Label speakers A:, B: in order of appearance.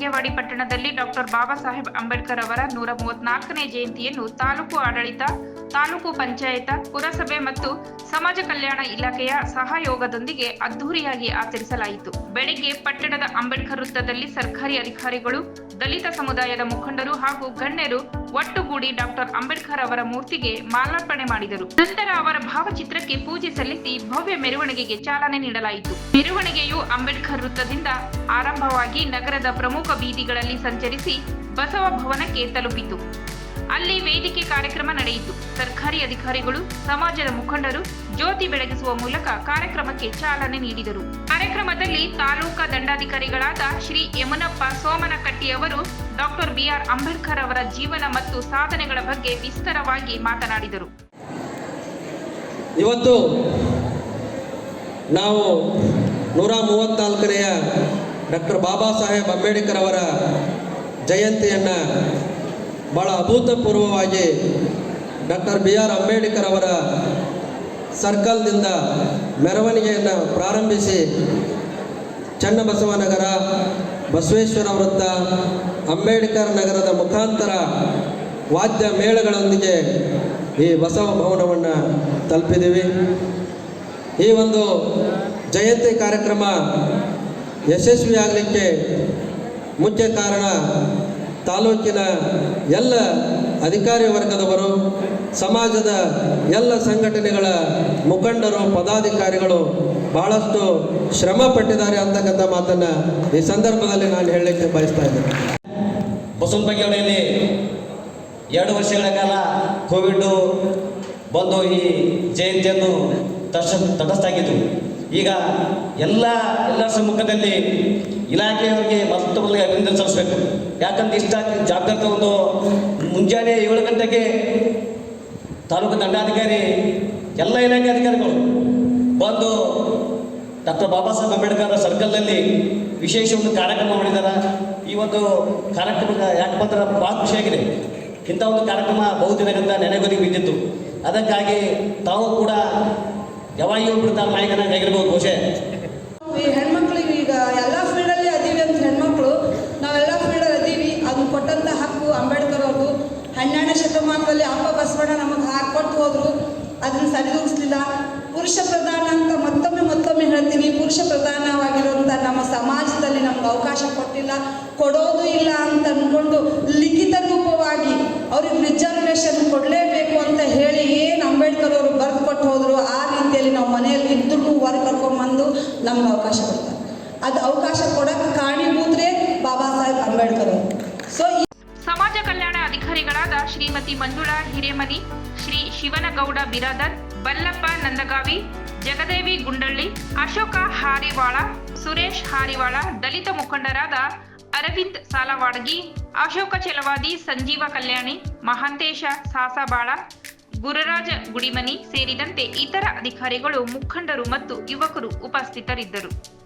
A: ಬಾಗೇವಾಡಿ ಪಟ್ಟಣದಲ್ಲಿ ಡಾಕ್ಟರ್ ಬಾಬಾ ಸಾಹೇಬ್ ಅಂಬೇಡ್ಕರ್ ಅವರ ನೂರ ಮೂವತ್ನಾಲ್ಕನೇ ಜಯಂತಿಯನ್ನು ತಾಲೂಕು ಆಡಳಿತ, ತಾಲೂಕು ಪಂಚಾಯತ, ಪುರಸಭೆ ಮತ್ತು ಸಮಾಜ ಕಲ್ಯಾಣ ಇಲಾಖೆಯ ಸಹಯೋಗದೊಂದಿಗೆ ಅದ್ದೂರಿಯಾಗಿ ಆಚರಿಸಲಾಯಿತು. ಬೆಳಿಗ್ಗೆ ಪಟ್ಟಣದ ಅಂಬೇಡ್ಕರ್ ವೃತ್ತದಲ್ಲಿ ಸರ್ಕಾರಿ ಅಧಿಕಾರಿಗಳು, ದಲಿತ ಸಮುದಾಯದ ಮುಖಂಡರು ಹಾಗೂ ಗಣ್ಯರು ಒಟ್ಟುಗೂಡಿ ಡಾಕ್ಟರ್ ಅಂಬೇಡ್ಕರ್ ಅವರ ಮೂರ್ತಿಗೆ ಮಾಲಾರ್ಪಣೆ ಮಾಡಿದರು. ನಂತರ ಅವರ ಭಾವಚಿತ್ರಕ್ಕೆ ಪೂಜೆ ಸಲ್ಲಿಸಿ ಭವ್ಯ ಮೆರವಣಿಗೆಗೆ ಚಾಲನೆ ನೀಡಲಾಯಿತು. ಮೆರವಣಿಗೆಯು ಅಂಬೇಡ್ಕರ್ ವೃತ್ತದಿಂದ ಆರಂಭವಾಗಿ ನಗರದ ಪ್ರಮುಖ ಬೀದಿಗಳಲ್ಲಿ ಸಂಚರಿಸಿ ಬಸವ ಭವನಕ್ಕೆ ತಲುಪಿತು. ಅಲ್ಲಿ ವೇದಿಕೆ ಕಾರ್ಯಕ್ರಮ ನಡೆಯಿತು. ಸರ್ಕಾರಿ ಅಧಿಕಾರಿಗಳು, ಸಮಾಜದ ಮುಖಂಡರು ಜ್ಯೋತಿ ಬೆಳಗಿಸುವ ಮೂಲಕ ಕಾರ್ಯಕ್ರಮಕ್ಕೆ ಚಾಲನೆ ನೀಡಿದರು. ಕಾರ್ಯಕ್ರಮದಲ್ಲಿ ತಾಲೂಕಾ ದಂಡಾಧಿಕಾರಿಗಳಾದ ಶ್ರೀ ಯಮುನಪ್ಪ ಸೋಮನಕಟ್ಟಿ ಅವರು, ಡಾಕ್ಟರ್ ಬಿಆರ್ ಅಂಬೇಡ್ಕರ್ ಅವರ ಜೀವನ ಮತ್ತು ಸಾಧನೆಗಳ ಬಗ್ಗೆ ವಿಸ್ತಾರವಾಗಿ ಮಾತನಾಡಿದರು.
B: ಇವತ್ತು ನಾವು ನೂರ ಮೂವತ್ತ್ನಾಲ್ಕನೆಯ ಡಾಕ್ಟರ್ ಬಾಬಾ ಸಾಹೇಬ್ ಅಂಬೇಡ್ಕರ್ ಅವರ ಜಯಂತಿಯನ್ನು ಭಾಳ ಅಭೂತಪೂರ್ವವಾಗಿ ಡಾಕ್ಟರ್ ಬಿ ಆರ್ ಅಂಬೇಡ್ಕರ್ ಅವರ ಸರ್ಕಲ್ದಿಂದ ಮೆರವಣಿಗೆಯನ್ನು ಪ್ರಾರಂಭಿಸಿ ಚನ್ನಬಸವನಗರ, ಬಸವೇಶ್ವರ ವೃತ್ತ, ಅಂಬೇಡ್ಕರ್ ನಗರದ ಮುಖಾಂತರ ವಾದ್ಯ ಮೇಳಗಳೊಂದಿಗೆ ಈ ಬಸವ ಭವನವನ್ನು ತಲುಪಿದ್ದೀವಿ ಈ ಒಂದು ಜಯಂತಿ ಕಾರ್ಯಕ್ರಮ ಯಶಸ್ವಿಯಾಗಲಿಕ್ಕೆ ಮುಖ್ಯ ಕಾರಣ ತಾಲೂಕಿನ ಎಲ್ಲ ಅಧಿಕಾರಿ ವರ್ಗದವರು, ಸಮಾಜದ ಎಲ್ಲ ಸಂಘಟನೆಗಳ ಮುಖಂಡರು, ಪದಾಧಿಕಾರಿಗಳು ಬಹಳಷ್ಟು ಶ್ರಮ ಪಟ್ಟಿದ್ದಾರೆ ಅಂತಕ್ಕಂಥ ಮಾತನ್ನು ಈ ಸಂದರ್ಭದಲ್ಲಿ ನಾನು ಹೇಳಲಿಕ್ಕೆ ಬಯಸ್ತಾ ಇದ್ದೇನೆ.
C: ಬಸವನ ಬಗೆಹೊಳೆಯಲ್ಲಿ ಎರಡು ವರ್ಷಗಳ ಕಾಲ ಕೋವಿಡ್ ಬಂದು ಈ ಜಯಂತಿಯನ್ನು ತಟಸ್ಥ ತಟಸ್ಥಾಗಿತ್ತು ಈಗ ಎಲ್ಲ ಎಲ್ಲ ಸಮ್ಮುಖದಲ್ಲಿ ಇಲಾಖೆಯವರಿಗೆ ಮತ್ತೊಬ್ಬರಿಗೆ ಅಭಿನಂದನೆ ಸಲ್ಲಿಸಬೇಕು. ಯಾಕಂದ್ರೆ ಇಷ್ಟ ಜಾಗೃತ ಒಂದು ಮುಂಜಾನೆ ಏಳು ಗಂಟೆಗೆ ತಾಲೂಕು ದಂಡಾಧಿಕಾರಿ, ಎಲ್ಲ ಇಲಾಖೆ ಅಧಿಕಾರಿಗಳು ಬಂದು ಡಾಕ್ಟರ್ ಬಾಬಾ ಸಾಹೇಬ್ ಅಂಬೇಡ್ಕರ್ ಸರ್ಕಲ್ನಲ್ಲಿ ವಿಶೇಷ ಒಂದು ಕಾರ್ಯಕ್ರಮ ಮಾಡಿದ್ದಾರೆ ಈ ಒಂದು ಕಾರ್ಯಕ್ರಮ ಯಾಕೆ ಬಂದ್ರೆ ಭಾಳ ಖುಷಿಯಾಗಿದೆ ಇಂಥ ಒಂದು ಕಾರ್ಯಕ್ರಮ ಬಹುದಿನಗಳಿಂದ ನೆನೆಗುದಿಗೆ ಬಿದ್ದಿತ್ತು. ಅದಕ್ಕಾಗಿ ತಾವು ಕೂಡ ಯಾವಾಗಿಯೂ ಬಿಡ್ತಾರೆ ನಾಯಕನಾಗಿ ಆಗಿರ್ಬೋದು, ಬಹುಶಃ.
D: ಹೆಣ್ಮಕ್ಳಿಗೆ ಈಗ ಎಲ್ಲ ಫೀಲ್ಡಲ್ಲಿ ಅದೀವಿ ಅಂತ ಹೆಣ್ಮಕ್ಳು, ನಾವೆಲ್ಲ ಫೀಲ್ಡಲ್ಲಿ ಅದೀವಿ. ಅದು ಕೊಟ್ಟಂತ ಹಕ್ಕು ಅಂಬೇಡ್ಕರ್ ಅವ್ರದ್ದು ಹನ್ನೆರಡನೇ ಶತಮಾನದಲ್ಲಿ ಅಪ್ಪ ಬಸವಣ್ಣ ನಮಗೆ ಹಾಕೊಟ್ಟು ಹೋದ್ರು. ಅದನ್ನ ಸರಿದೂಗಿಸ್ಲಿಲ್ಲ. ಪುರುಷ ಪ್ರಧಾನ ಅಂತ ಮತ್ತೊಮ್ಮೆ ಮತ್ತೊಮ್ಮೆ ಹೇಳ್ತೀನಿ. ಪುರುಷ ಪ್ರಧಾನವಾಗಿರುವಂಥ ನಮ್ಮ ಸಮಾಜದಲ್ಲಿ ನಮ್ಗೆ ಅವಕಾಶ ಕೊಟ್ಟಿಲ್ಲ. ಕೊಡೋದು ಇಲ್ಲ ಅಂತ ಅಂದ್ಕೊಂಡು ಲಿಖಿತ ರೂಪವಾಗಿ ಅವ್ರಿಗೆ ರಿಸರ್ವೇಷನ್ ನಮ್ಗೆ ಅವಕಾಶ ಕೊಡ್ತಾರೆ. ಅದು ಅವಕಾಶ ಕೊಡಕ್ಕೆ ಕಾರಣೀಭೂತರೇ ಬಾಬಾ ಸಾಹೇಬ್ ಅಂಬೇಡ್ಕರ್ ಸೊ
A: ಸಮಾಜ ಕಲ್ಯಾಣ ಅಧಿಕಾರಿಗಳಾದ ಶ್ರೀಮತಿ ಮಂಜುಳಾ ಹಿರೇಮನಿ, ಶ್ರೀ ಶಿವನಗೌಡ ಬಿರಾದರ್, ಬಲ್ಲಪ್ಪ ನಂದಗಾವಿ, ಜಗದೇವಿ ಗುಂಡಳ್ಳಿ, ಅಶೋಕ ಹಾರಿವಾಳ, ಸುರೇಶ್ ಹಾರಿವಾಳ, ದಲಿತ ಮುಖಂಡರಾದ ಅರವಿಂದ್ ಸಾಲವಾಡಗಿ, ಅಶೋಕ ಚಲವಾದಿ, ಸಂಜೀವ ಕಲ್ಯಾಣಿ, ಮಹಾಂತೇಶ ಸಾಸಬಾಳ ಗುರುರಾಜ ಗುಡಿಮನಿ ಸೇರಿದಂತೆ ಇತರ ಅಧಿಕಾರಿಗಳು ಮುಖಂಡರು ಮತ್ತು ಯುವಕರು ಉಪಸ್ಥಿತರಿದ್ದರು.